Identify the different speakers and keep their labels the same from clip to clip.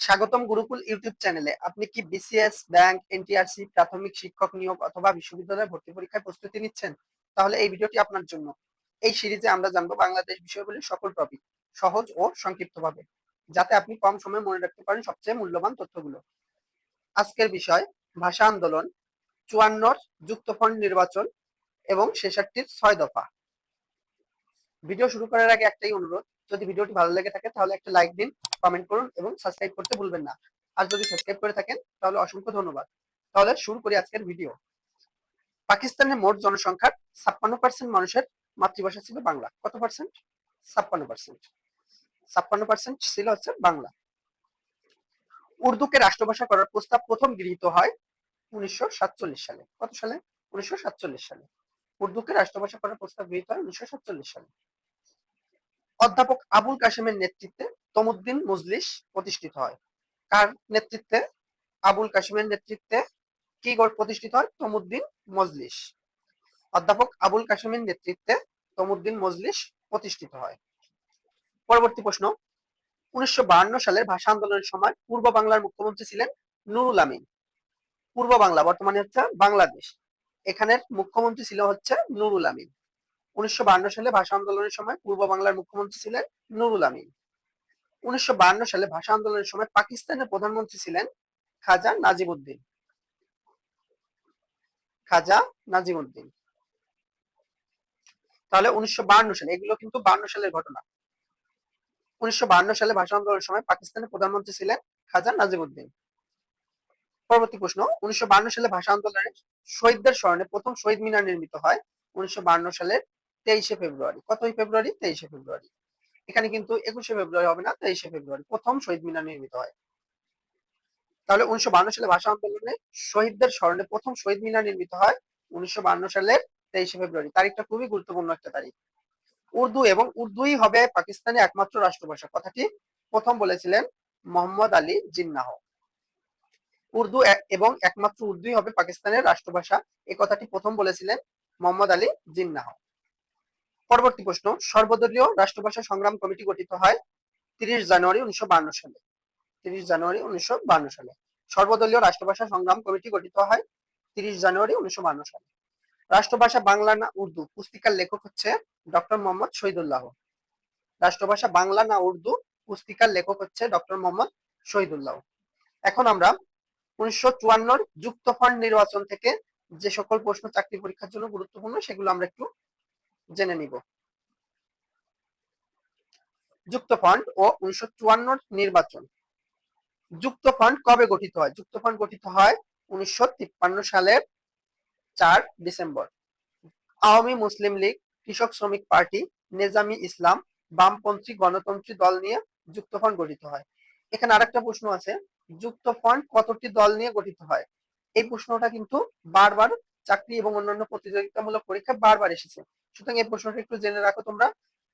Speaker 1: স্বাগতম গুরুকুল ইউটিউব চ্যানেলে। আপনি কি বিসিএস ব্যাংক এনটিআরসি প্রাথমিক শিক্ষক নিয়োগ অথবা বিশ্ববিদ্যালয়ে ভর্তি পরীক্ষায় প্রস্তুতি নিচ্ছেন? তাহলে এই ভিডিওটি আপনার জন্য। এই সিরিজে আমরা জানব বাংলাদেশ বিষয়গুলির সকল টপিক সহজ ও সংক্ষিপ্তভাবে, যাতে আপনি কম সময়ে মনে রাখতে পারেন সবচেয়ে মূল্যবান তথ্যগুলো। আজকের বিষয়, ভাষা আন্দোলন, চুয়ান্নর যুক্তফ্রন্ট নির্বাচন এবং শেষাটটির ছয় দফা। ভিডিও শুরু করার আগে একটাই অনুরোধ যদি ভিডিওটি ভালো লেগে থাকে, তাহলে একটা লাইক দিন কমেন্ট করুন এবং সাবস্ক্রাইব করতে ভুলবেন না। আর যদি সাবস্ক্রাইব করে থাকেন, তাহলে অসংখ্য ধন্যবাদ। তাহলে শুরু করি আজকের ভিডিও পাকিস্তানের মোট জনসংখ্যার ছাপ্পান্ন পার্সেন্ট মানুষের মাতৃভাষা ছিল বাংলা। কত পার্সেন্ট ছাপ্পান্ন পার্সেন্ট ছাপ্পান্ন পার্সেন্ট ছিল হচ্ছে বাংলা। উর্দুকে রাষ্ট্রভাষা করার প্রস্তাব প্রথম গৃহীত হয় উনিশশো সাতচল্লিশ সালে। কত সালে? উনিশশো সাতচল্লিশ সালে। উর্দুকে রাষ্ট্রভাষা করার প্রস্তাব গৃহীত হয় উনিশশো সাতচল্লিশ সালে। অধ্যাপক আবুল কাশেমের নেতৃত্বে তমুদ্দিন মজলিস প্রতিষ্ঠিত হয়। কার নেতৃত্বে? আবুল কাশেমের নেতৃত্বে কি প্রতিষ্ঠিত হয়? তমুদ্দিন মজলিস। অধ্যাপক আবুল কাশেমের নেতৃত্বে তমুদ্দিন মজলিস প্রতিষ্ঠিত হয়। পরবর্তী প্রশ্ন। উনিশশো সালের ভাষা আন্দোলনের সময় পূর্ব বাংলার মুখ্যমন্ত্রী ছিলেন নুরুল আমিন। পূর্ব বাংলা, বর্তমানে হচ্ছে বাংলাদেশ। এখানের মুখ্যমন্ত্রী ছিল হচ্ছে নুরুল আমিন। উনিশশো সালে ভাষা আন্দোলনের সময় পূর্ব বাংলার মুখ্যমন্ত্রী ছিলেন নুরুল আমিন। উনিশশো সালে ভাষা আন্দোলনের সময় পাকিস্তানের প্রধানমন্ত্রী ছিলেন খাজা নাজিবুদ্দিন খাজা নাজিমুদ্দিন। তাহলে উনিশশো সালে, এগুলো কিন্তু বান্ন সালের ঘটনা। উনিশশো সালে ভাষা আন্দোলনের সময় পাকিস্তানের প্রধানমন্ত্রী ছিলেন খাজা নাজিমুদ্দিন। পরবর্তী প্রশ্ন, উনিশশো সালে ভাষা আন্দোলনে শহীদদের স্মরণে প্রথম শহীদ মিনার নির্মিত হয় উনিশশো সালের তেইশে ফেব্রুয়ারি। কতই ফেব্রুয়ারি? তেইশে ফেব্রুয়ারি। এখানে কিন্তু একুশে ফেব্রুয়ারি হবে না, তেইশে ফেব্রুয়ারি। প্রথম শহীদ মিনার নির্মিত হয়। তাহলে উনিশশো সালে ভাষা আন্দোলনে শহীদদের স্মরণে প্রথম শহীদ মিনার নির্মিত হয় উনিশশো সালের তেইশে ফেব্রুয়ারি। তারিখটা খুবই গুরুত্বপূর্ণ একটা তারিখ। উর্দু এবং উর্দুই হবে পাকিস্তানের একমাত্র রাষ্ট্রভাষা। কথাটি প্রথম বলেছিলেন মোহাম্মদ আলী জিন্নাহ। উর্দু এবং একমাত্র উর্দুই হবে পাকিস্তানের রাষ্ট্রভাষা। এই কথাটি প্রথম বলেছিলেন মোহাম্মদ আলী জিন্নাহ। পরবর্তী প্রশ্ন, সর্বদলীয় রাষ্ট্রভাষা সংগ্রাম কমিটি গঠিত হয় তিরিশ জানুয়ারি উনিশশো সালে। তিরিশ জানুয়ারি উনিশশো সালে। সর্বদলীয় রাষ্ট্রভাষা সংগ্রাম কমিটি গঠিত হয় তিরিশ জানুয়ারি উনিশশো সালে। রাষ্ট্রভাষা বাংলা না উর্দু? পুস্তিকার লেখক হচ্ছে ডক্টর মোহাম্মদ শহীদুল্লাহ। রাষ্ট্রভাষা বাংলা না উর্দু? পুস্তিকার লেখক হচ্ছে ডক্টর মোহাম্মদ শহীদুল্লাহ। এখন আমরা উনিশশো চুয়ান্নর যুক্ত ফান্ড নির্বাচন থেকে যে সকল প্রশ্ন চাকরি পরীক্ষার জন্য গুরুত্বপূর্ণ সেগুলো আমরা একটু জেনে নিব। যুক্ত ফান্ড ও উনিশশো নির্বাচন। যুক্ত ফান্ড কবে গঠিত হয়? যুক্ত ফান্ড গঠিত হয় উনিশশো সালের চার ডিসেম্বর। আওয়ামী মুসলিম লীগ, কৃষক শ্রমিক পার্টি, নেজামি ইসলাম, বামপন্থী গণতন্ত্রী দল নিয়ে যুক্ত ফান্ড গঠিত হয়। এখানে আরেকটা প্রশ্ন আছে, যুক্ত ফান্ড কতটি দল নিয়ে গঠিত হয়? এই প্রশ্নটা কিন্তু বারবার চাকরি এবং অন্যান্য প্রতিযোগিতামূলক পরীক্ষা বারবার এসেছে। সুতরাং এই প্রশ্নটা একটু জেনে রাখো তোমরা।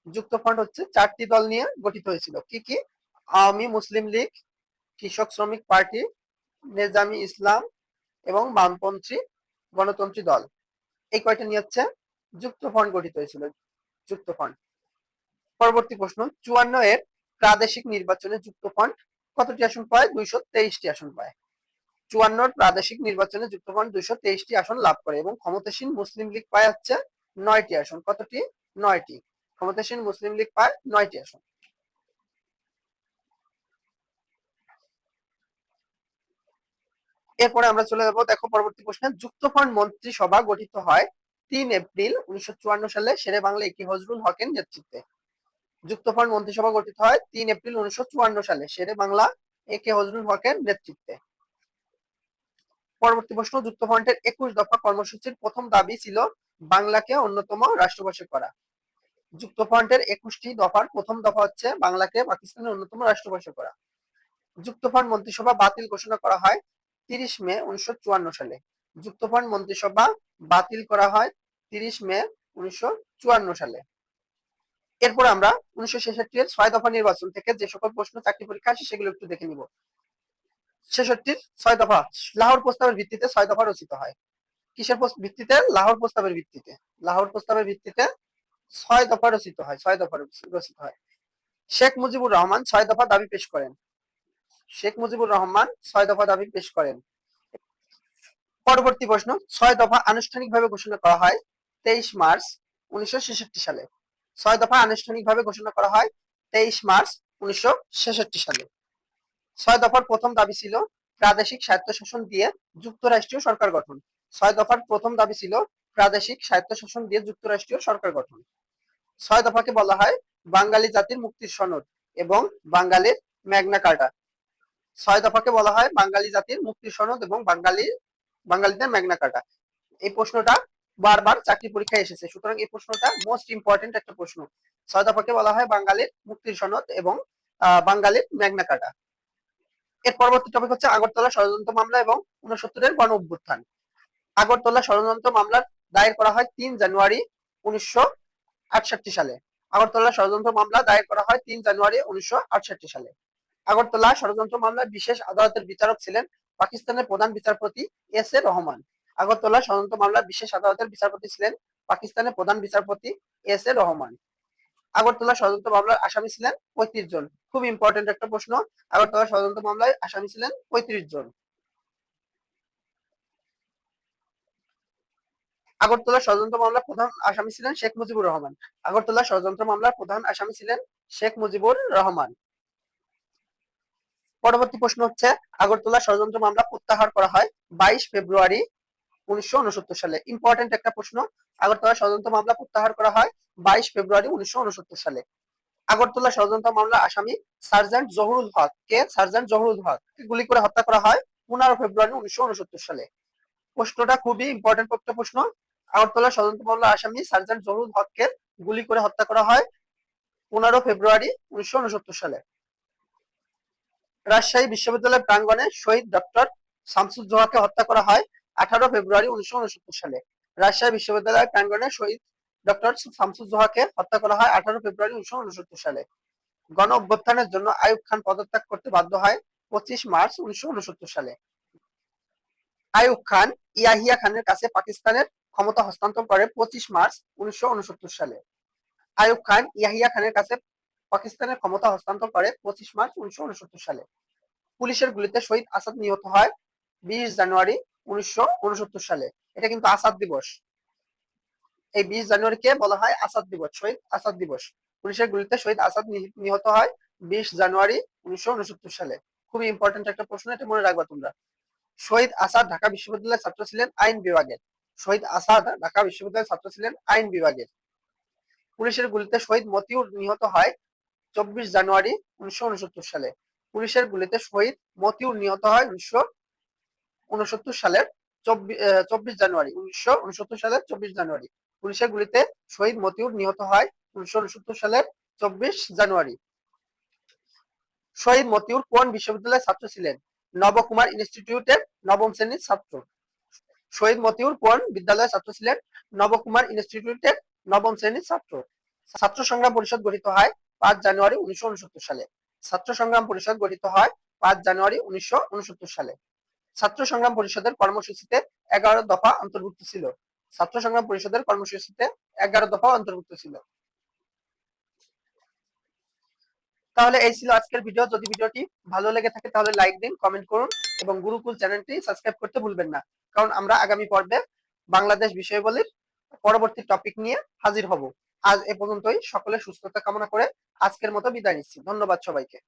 Speaker 1: যুক্ত ফান্ড হচ্ছে চারটি দল নিয়ে গঠিত হয়েছিল। কি কি? আওয়ামী, মুসলিম লীগ, কৃষক শ্রমিক পার্টি, নেজামি ইসলাম এবং বামপন্থী গণতন্ত্রী দল। এই কয়টা নিয়ে হচ্ছে যুক্ত ফন্ড গঠিত হয়েছিল। যুক্ত ফন্ড পরবর্তী প্রশ্ন, চুয়ান্ন এর প্রাদেশিক নির্বাচনে যুক্ত ফন্ড কতটি আসন পায়? দুইশো তেইশটি আসন পায়। চুয়ান্নর প্রাদেশিক নির্বাচনে যুক্ত ফন্ড দুইশো তেইশটি আসন লাভ করে এবং ক্ষমতাসীন মুসলিম লীগ পায় হচ্ছে নয়টি আসন। কতটি? নয়টি। ক্ষমতাসীন মুসলিম লীগ পায় নয়টি আসন। এরপরে আমরা চলে যাব, দেখো পরবর্তী প্রশ্নে, যুক্তফ্রন্ট মন্ত্রিসভা গঠিত হয় তিন এপ্রিল উনিশশো সালে, শেরে বাংলা একি হজরুল হকের নেতৃত্বে। যুক্তফ্রন্ট মন্ত্রিসভা গঠিত হয় তিন এপ্রিল উনিশশো চুয়ান্ন সালে, শেরে বাংলা এ কে হজরুল হকের নেতৃত্বে। পরবর্তী প্রশ্ন, যুক্তফ্রন্টের একুশ দফা কর্মসূচির প্রথম দাবি ছিল বাংলাকে অন্যতম রাষ্ট্রভাষা করা। যুক্তফ্রন্টের একুশটি দফার প্রথম দফা হচ্ছে বাংলাকে পাকিস্তানের অন্যতম রাষ্ট্রভাষা করা। যুক্তফ্রন্ট মন্ত্রিসভা বাতিল ঘোষণা করা হয় তিরিশ মে উনিশশো চুয়ান্ন সালে। যুক্তফ্রন্ট মন্ত্রিসভা বাতিল করা হয় তিরিশ মে উনিশশো চুয়ান্ন সালে। এরপর আমরা উনিশশো ছেষট্টি এর ছয় দফা নির্বাচন থেকে যে সকল প্রশ্ন চাকরি পরীক্ষা আসে সেগুলো একটু দেখে নিব। ছেষট্টির ছয় দফা, লাহোর প্রস্তাবের ভিত্তিতে ছয় দফা রচিত হয়। কিসের ভিত্তিতে? লাহোর প্রস্তাবের ভিত্তিতে। লাহোর প্রস্তাবের ভিত্তিতে ছয় দফা রচিত হয়, ছয় দফা রচিত হয়। শেখ মুজিবুর রহমান ছয় দফা দাবি পেশ করেন। শেখ মুজিবুর রহমান ছয় দফা দাবি পেশ করেন। পরবর্তী প্রশ্ন, ছয় দফা আনুষ্ঠানিকভাবে ঘোষণা করা হয় তেইশ মার্চ উনিশশো ছেষট্টি সালে। ছয় দফা আনুষ্ঠানিকভাবে ঘোষণা করা হয় তেইশ মার্চ উনিশশো ছেষট্টি সালে। ছয় দফার প্রথম দাবি ছিল প্রাদেশিক স্বায়ত্তশাসন দিয়ে যুক্তরাষ্ট্রীয় সরকার গঠন। ছয় দফার প্রথম দাবি ছিল প্রাদেশিক স্বায়ত্তশাসন দিয়ে যুক্তরাষ্ট্রীয় সরকার গঠন। ছয় দফাকে বলা হয় বাঙালি জাতির মুক্তির সনদ এবং বাঙালির ম্যাগনা কার্টা। ছয় দফাকে বলা হয় বাঙালি জাতির মুক্তির সনদ এবং বাঙালি, বাঙালিদের ম্যাগনা কার্টা। এই প্রশ্নটা বারবার চাকরি পরীক্ষায় এসেছে। সুতরাং এই প্রশ্নটা মোস্ট ইম্পর্টেন্ট একটা প্রশ্ন। ছয় দফাকে বলা হয় বাঙালির মুক্তির সনদ এবং বাঙালির ম্যাগনা কার্টা। এর পরবর্তী টপিক হচ্ছে আগরতলা ষড়যন্ত্র মামলা এবং উনসত্তরের গণ অভ্যুত্থান আগরতলা ষড়যন্ত্র মামলার দায়ের করা হয় তিন জানুয়ারি উনিশশো আটষট্টি সালে। আগরতলা ষড়যন্ত্র মামলা দায়ের করা হয় তিন জানুয়ারি উনিশশো আটষট্টি সালে। আগরতলা ষড়যন্ত্র মামলায় বিশেষ আদালতের বিচারক ছিলেন পাকিস্তানের প্রধান বিচারপতি এস এ রহমান। আগরতলা ষড়যন্ত্র মামলার বিশেষ আদালতের বিচারপতি ছিলেন পাকিস্তানের প্রধান বিচারপতি এস এ রহমান। আগরতলা ষড়যন্ত্র মামলার আসামি ছিলেন পঁয়ত্রিশ জন। খুব ইম্পর্টেন্ট একটা প্রশ্ন, আগরতলা ষড়যন্ত্র মামলায় আসামি ছিলেন পঁয়ত্রিশ জন। আগরতলা ষড়যন্ত্র মামলার প্রধান আসামি ছিলেন শেখ মুজিবুর রহমান। আগরতলা ষড়যন্ত্র মামলার প্রধান আসামি ছিলেন শেখ মুজিবুর রহমান। পরবর্তী প্রশ্ন হচ্ছে আগরতলা ষড়যন্ত্র মামলা প্রত্যাহার করা হয় বাইশ ফেব্রুয়ারি উনিশশো উনসত্তর সালে। ইম্পর্টেন্ট একটা প্রশ্ন আগরতলা ষড়যন্ত্র মামলা প্রত্যাহার করা হয় বাইশ ফেব্রুয়ারি উনিশশো উনসত্তর সালে। আগরতলা ষড়যন্ত্র মামলা আসামি সার্জেন্ট জহুরুল হক কে? সার্জেন্ট জহুরুল হক গুলি করে হত্যা করা হয় পনেরো ফেব্রুয়ারি উনিশশো উনসত্তর সালে। প্রশ্নটা খুবই ইম্পর্টেন্ট প্রশ্ন। আগরতলা ষড়যন্ত্র মামলা আসামি সার্জেন্ট জহুরুল হককে গুলি করে হত্যা করা হয় পনেরো ফেব্রুয়ারি উনিশশো উনসত্তর সালে। রাজশাহী বিশ্ববিদ্যালয় প্রাঙ্গণে শহীদ ডক্টর শামসুজ্জোহাকে হত্যা করা হয় আঠারো ফেব্রুয়ারি উনিশশো উনসত্তর সালে। রাজশাহী বিশ্ববিদ্যালয় প্রাঙ্গণে শহীদ ডক্টর শামসুজ্জোহাকে হত্যা করা হয় আঠারো ফেব্রুয়ারি উনিশশো উনসত্তর সালে। গণ অভ্যুত্থানের জন্য আইয়ুব খান পদত্যাগ করতে বাধ্য হয় পঁচিশ মার্চ উনিশশো উনসত্তর সালে। আইয়ুব খান ইয়াহিয়া খানের কাছে পাকিস্তানের ক্ষমতা হস্তান্তর করে পঁচিশ মার্চ উনিশশো উনসত্তর সালে। আইয়ুব খান ইয়াহিয়া খানের কাছে পাকিস্তানের ক্ষমতা হস্তান্তর করে পঁচিশ মার্চ উনিশশো উনসত্তর সালে। পুলিশের গুলিতে শহীদ আসাদ নিহত হয় বিশ জানুয়ারি উনিশশো উনসত্তর সালে। এটা কিন্তু আসাদ দিবস। এই বিশ জানুয়ারিকে বলা হয় আসাদ দিবস? শহীদ আসাদ দিবস। পুলিশের গুলিতে শহীদ আসাদ নিহত হয় বিশ জানুয়ারি উনিশশো উনসত্তর সালে। খুবই ইম্পর্টেন্ট একটা প্রশ্ন, এটা মনে রাখবা তোমরা। শহীদ আসাদ ঢাকা বিশ্ববিদ্যালয়ের ছাত্র ছিলেন আইন বিভাগের। শহীদ আসাদ ঢাকা বিশ্ববিদ্যালয়ের ছাত্র ছিলেন আইন বিভাগের। পুলিশের গুলিতে শহীদ মতিউর নিহত হয় চব্বিশ জানুয়ারি উনিশশো উনসত্তর সালে। পুলিশের গুলিতে শহীদ মতিউর নিহত হয় উনিশশো উনসত্তর সালের চব্বিশ জানুয়ারি, উনিশশো উনসত্তর সালের চব্বিশ জানুয়ারি। পুলিশের গুলিতে শহীদ মতিউর নিহত হয় উনিশশো উনসত্তর সালের চব্বিশ জানুয়ারি। শহীদ মতিউর কোন বিশ্ববিদ্যালয়ের ছাত্র ছিলেন? নবকুমার ইনস্টিটিউটের নবম শ্রেণির ছাত্র। শহীদ মতিউর কোন বিদ্যালয়ের ছাত্র ছিলেন? নবকুমার ইনস্টিটিউটের নবম শ্রেণির ছাত্র। ছাত্র সংগ্রাম পরিষদ গঠিত হয় পাঁচ জানুয়ারি উনিশশো উনসত্তর সালে। ছাত্র সংগ্রাম পরিষদ গঠিত হয় পাঁচ জানুয়ারি উনিশশো উনসত্তর সালে। ছাত্র সংগ্রাম পরিষদের কর্মসূচিতে এগারো দফা অন্তর্ভুক্ত ছিল। ছাত্র সংগ্রাম পরিষদের কর্মসূচিতে এগারো দফা অন্তর্ভুক্ত ছিল। তাহলে এই ছিল আজকের ভিডিও যদি ভিডিওটি ভালো লেগে থাকে, তাহলে লাইক দিন কমেন্ট করুন এবং গুরুকুল চ্যানেলটি সাবস্ক্রাইব করতে ভুলবেন না। কারণ আমরা আগামী পর্বে বাংলাদেশ বিষয়বলির পরবর্তী টপিক নিয়ে হাজির হব। আজ এ পর্যন্তই। সকলে সুস্থতা কামনা করে আজকের মতো বিদায় নিচ্ছি। ধন্যবাদ সবাইকে।